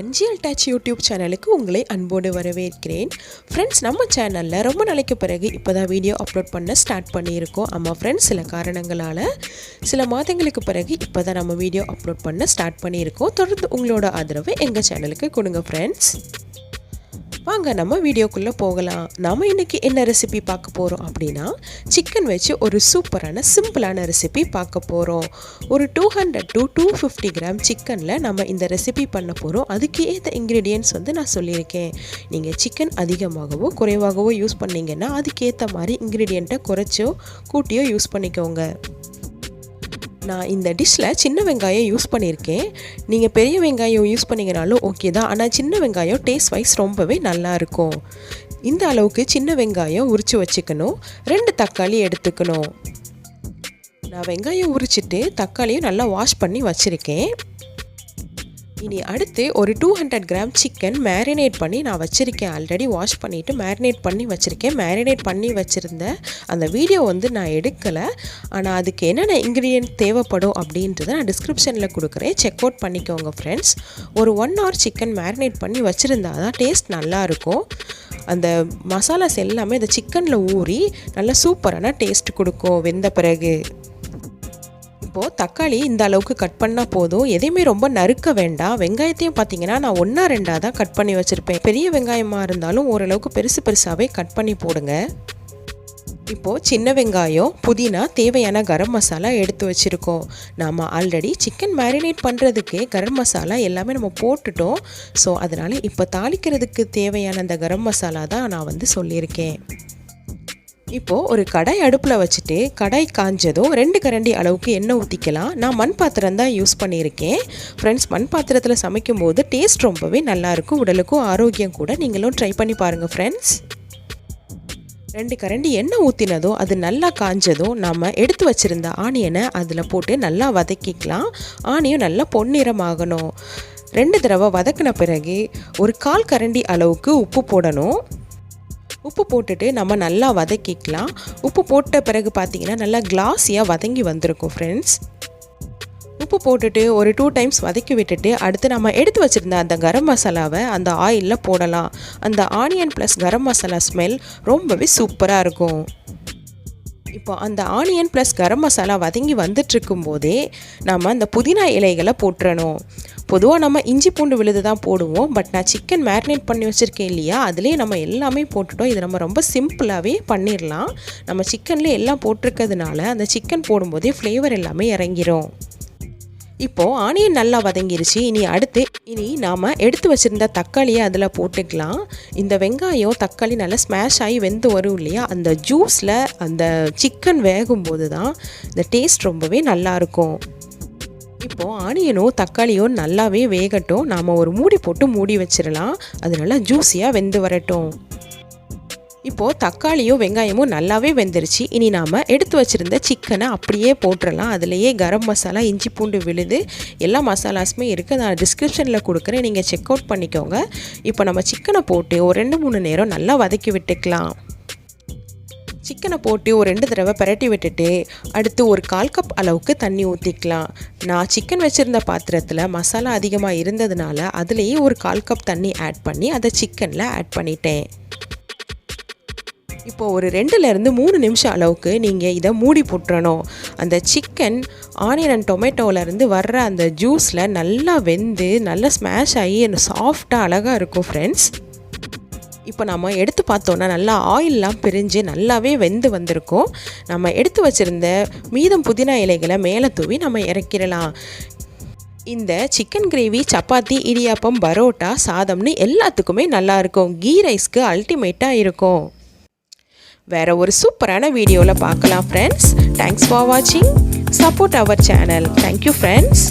NGL touch YouTube சேனலுக்கு உங்களை அன்போடு வரவேற்கிறேன். ஃப்ரெண்ட்ஸ் நம்ம சேனலில் ரொம்ப நாளைக்கு பிறகு இப்போ தான் வீடியோ அப்லோட் பண்ண ஸ்டார்ட் பண்ணியிருக்கோம். ஆமாம் ஃப்ரெண்ட்ஸ் சில காரணங்களால். சில மாதங்களுக்கு பிறகு இப்போ தான் நம்ம வீடியோ அப்லோட் பண்ண ஸ்டார்ட் பண்ணியிருக்கோம். தொடர்ந்து உங்களோட ஆதரவை எங்கள் சேனலுக்கு கொடுங்க ஃப்ரெண்ட்ஸ் வாங்க நம்ம வீடியோக்குள்ளே போகலாம். நாம் இன்றைக்கி என்ன ரெசிபி பார்க்க போகிறோம் அப்படின்னா சிக்கன் வச்சு ஒரு சூப்பரான சிம்பிளான ரெசிபி பார்க்க போகிறோம் ஒரு two hundred to two fifty gram சிக்கனில் நம்ம இந்த ரெசிபி பண்ண போகிறோம் அதுக்கு ஏற்ற இன்க்ரீடியன்ட்ஸ் வந்து நான் சொல்லியிருக்கேன். நீங்கள் சிக்கன் அதிகமாகவோ குறைவாகவோ யூஸ் பண்ணிங்கன்னா அதுக்கேற்ற மாதிரி இன்க்ரீடியண்ட்டை குறைச்சோ கூட்டியோ யூஸ் பண்ணிக்கோங்க. நான் இந்த டிஷ்ஷில் சின்ன வெங்காயம் யூஸ் பண்ணியிருக்கேன். நீங்கள் பெரிய வெங்காயம் யூஸ் பண்ணிங்கனாலும் ஓகே தான். ஆனால் சின்ன வெங்காயம் டேஸ்ட் வைஸ் ரொம்பவே நல்லாயிருக்கும் இந்த அளவுக்கு சின்ன வெங்காயம் உரித்து வச்சுக்கணும். ரெண்டு தக்காளி எடுத்துக்கணும். நான் வெங்காயம் உரிச்சிட்டு தக்காளியும் நல்லா வாஷ் பண்ணி வச்சுருக்கேன். இனி அடுத்து ஒரு two hundred gram chicken marinate பண்ணி நான் வச்சுருக்கேன். ஆல்ரெடி வாஷ் பண்ணிவிட்டு மேரினேட் பண்ணி வச்சுருக்கேன். மேரினேட் பண்ணி வச்சுருந்த அந்த வீடியோ வந்து நான் எடுக்கலை. ஆனால் அதுக்கு என்னென்ன இன்க்ரீடியன்ட் தேவைப்படும் அப்படின்றத நான் டிஸ்கிரிப்ஷனில் கொடுக்குறேன். செக் அவுட் பண்ணிக்கோங்க ஃப்ரெண்ட்ஸ் ஒரு ஒன் ஹவர் சிக்கன் மேரினேட் பண்ணி வச்சுருந்தா தான் டேஸ்ட் நல்லாயிருக்கும் அந்த மசாலாஸ் எல்லாமே இந்த சிக்கனில் ஊறி நல்லா சூப்பரான டேஸ்ட் கொடுக்கும். வெந்த பிறகு. இப்போது தக்காளி இந்த அளவுக்கு கட் பண்ணால் போதும். எதையுமே ரொம்ப நறுக்க வேண்டாம். வெங்காயத்தையும் பார்த்தீங்கன்னா நான் ஒன்றா ரெண்டாக தான் கட் பண்ணி வச்சுருப்பேன். பெரிய வெங்காயமாக இருந்தாலும் ஓரளவுக்கு பெருசு பெருசாகவே கட் பண்ணி போடுங்க. இப்போது சின்ன வெங்காயம் புதினா தேவையான கரம் மசாலா எடுத்து வச்சுருக்கோம். நாம் ஆல்ரெடி சிக்கன் மேரினேட் பண்ணுறதுக்கே கரம் மசாலா எல்லாமே நம்ம போட்டுட்டோம். ஸோ அதனால் இப்போ தாளிக்கிறதுக்கு தேவையான அந்த கரம் மசாலா தான் நான் வந்து சொல்லியிருக்கேன். இப்போது ஒரு கடாய் அடுப்பில் வச்சுட்டு கடாய் காஞ்சதும் ரெண்டு கரண்டி அளவுக்கு எண்ணெய் ஊற்றிக்கலாம் நான் மண் பாத்திரம் தான் யூஸ் பண்ணியிருக்கேன். ஃப்ரெண்ட்ஸ் மண் பாத்திரத்தில் சமைக்கும் போது டேஸ்ட் ரொம்பவே நல்லாயிருக்கும் உடலுக்கும் ஆரோக்கியம் கூட நீங்களும் ட்ரை பண்ணி பாருங்கள் ஃப்ரெண்ட்ஸ் ரெண்டு கரண்டி எண்ணெய் ஊற்றினதும் அது நல்லா காஞ்சதும் நம்ம எடுத்து வச்சுருந்த ஆனியனை அதில் போட்டு நல்லா வதக்கிக்கலாம். ஆனியம் நல்லா பொன்னிறமாகணும். ரெண்டு தடவை வதக்கின பிறகு ஒரு கால் கரண்டி அளவுக்கு உப்பு போடணும். உப்பு போட்டுட்டு நம்ம நல்லா வதக்கிக்கலாம். உப்பு போட்ட பிறகு பார்த்தீங்கன்னா நல்லா கிளாஸியாக வதங்கி வந்திருக்கும் ஃப்ரெண்ட்ஸ் உப்பு போட்டுட்டு ஒரு டூ டைம்ஸ் வதக்கி விட்டுட்டு அடுத்து நம்ம எடுத்து வச்சுருந்த அந்த கரம் மசாலாவை அந்த ஆயிலில் போடலாம். அந்த onion plus garam masala smell ரொம்பவே சூப்பராக இருக்கும். இப்போ அந்த ஆனியன் ப்ளஸ் கரம் மசாலா வதங்கி வந்துட்டுருக்கும் போதே நம்ம அந்த புதினா இலைகளை போட்டுறணும் பொதுவாக நம்ம இஞ்சி பூண்டு விழுது தான் போடுவோம். பட் நான் சிக்கன் மேரினேட் பண்ணி வச்சுருக்கேன் இல்லையா? அதுலேயே நம்ம எல்லாமே போட்டுட்டோம். இது நம்ம ரொம்ப சிம்பிளாகவே பண்ணிடலாம். நம்ம சிக்கன்லேயே எல்லாம் போட்டிருக்கிறதுனால அந்த சிக்கன் போடும்போதே ஃப்ளேவர் எல்லாமே இறங்கிரும். இப்போது ஆனியன் நல்லா வதங்கிருச்சு. இனி அடுத்து இனி நாம் எடுத்து வச்சுருந்த தக்காளியை அதில் போட்டுக்கலாம். இந்த வெங்காயம் தக்காளி நல்லா ஸ்மாஷ் ஆகி வெந்து வரும் இல்லையா? அந்த ஜூஸில் அந்த சிக்கன் வேகும்போது தான் இந்த டேஸ்ட் ரொம்பவே நல்லாயிருக்கும் இப்போது ஆனியனும் தக்காளியும் நல்லாவே வேகட்டும். நாம் ஒரு மூடி போட்டு மூடி வச்சிடலாம் அது நல்லா ஜூஸியாக வெந்து வரட்டும். இப்போது தக்காளியும் வெங்காயமும் நல்லாவே வெந்துருச்சு. இனி நாம் எடுத்து வச்சுருந்த சிக்கனை அப்படியே போட்டுடலாம் அதுலேயே கரம் மசாலா இஞ்சி பூண்டு விழுது எல்லா மசாலாஸுமே இருக்குது நான் டிஸ்கிரிப்ஷனில் கொடுக்குறேன். நீங்கள் செக் அவுட் பண்ணிக்கோங்க. இப்போ நம்ம சிக்கனை போட்டு ஒரு ரெண்டு மூணு நேரம் நல்லா வதக்கி விட்டுக்கலாம். சிக்கனை போட்டு ஒரு ரெண்டு தடவை பரட்டி விட்டுட்டு அடுத்து ஒரு கால் கப் அளவுக்கு தண்ணி ஊற்றிக்கலாம் நான் சிக்கன் வச்சுருந்த பாத்திரத்தில் மசாலா அதிகமாக இருந்ததுனால அதுலேயே ஒரு கால் கப் தண்ணி ஆட் பண்ணி அதை சிக்கனில் ஆட் பண்ணிட்டேன். இப்போ ஒரு ரெண்டுலேருந்து மூணு நிமிஷம் அளவுக்கு நீங்கள் இதை மூடி போட்டுறணும். அந்த சிக்கன் ஆனியன் அண்ட் டொமேட்டோவிலேருந்து வர்ற அந்த ஜூஸில் நல்லா வெந்து நல்லா ஸ்மாஷ் ஆகி சாஃப்டாக அழகாக இருக்கும் ஃப்ரெண்ட்ஸ் இப்போ நம்ம எடுத்து பார்த்தோன்னா நல்லா ஆயிலெலாம் பிரிஞ்சு நல்லாவே வெந்து வந்திருக்கும். நம்ம எடுத்து வச்சுருந்த மீதம் புதினா இலைகளை மேலே தூவி நம்ம இறக்கிடலாம். இந்த சிக்கன் கிரேவி சப்பாத்தி இடியாப்பம் பரோட்டா சாதம்னு எல்லாத்துக்குமே நல்லாயிருக்கும் கீ ரைஸ்க்கு அல்டிமேட்டாக இருக்கும். வேற ஒரு சூப்பரான வீடியோவில் பார்க்கலாம் ஃப்ரெண்ட்ஸ் தேங்க்ஸ் ஃபார் வாட்சிங் support our channel thank you friends